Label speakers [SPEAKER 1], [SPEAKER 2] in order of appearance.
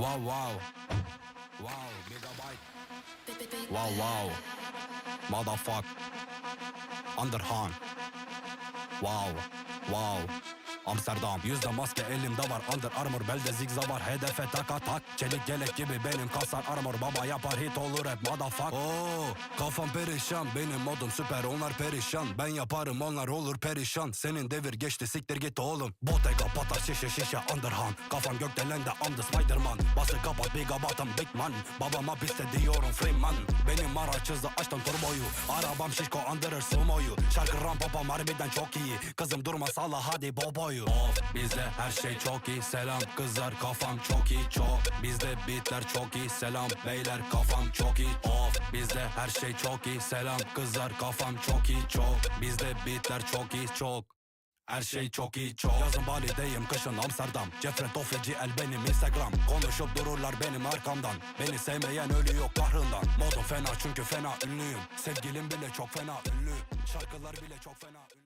[SPEAKER 1] Wow wow. Wow megabyte. Wow wow. Motherfuck. Underhand. Wow Wow Amsterdam Yüzde maske elimde var. Under Armour belde zigza var. Hedefe tak. Çelik gelek gibi benim kasar armor. Baba yapar hit olur hep motherfuck. Oo, Kafam perişan. Benim modum süper onlar perişan. Ben yaparım onlar olur perişan. Senin devir geçti siktir git oğlum. Bottega patar şişe şişe underhand. Kafam gökdelende I'm the Spiderman. Kapat big abatım big man. Babama piste diyorum Freeman Benim araç hızlı açtım turboyu. Arabam şişko andırır sumoyu. Şarkı ram papam harbiden çok iyi. Kızım durma salla hadi boboyu. Of bizde her şey çok iyi. Selam kızlar kafam çok iyi. Çok Bizde beatler çok iyi. Selam beyler kafam çok iyi. Of bizde her şey çok iyi. Selam kızlar kafam çok iyi. Çok Bizde beatler çok iyi. Çok her şey çok iyi çok Yazın Bali'deyim kışın Amsterdam. Cefret Ofeci el benim Instagram. Konuşup dururlar benim arkamdan. Beni sevmeyen ölüyor kahrından Modum fena çünkü fena ünlüyüm. Sevgilim bile çok fena ünlü. Şarkılar bile çok fena ünlü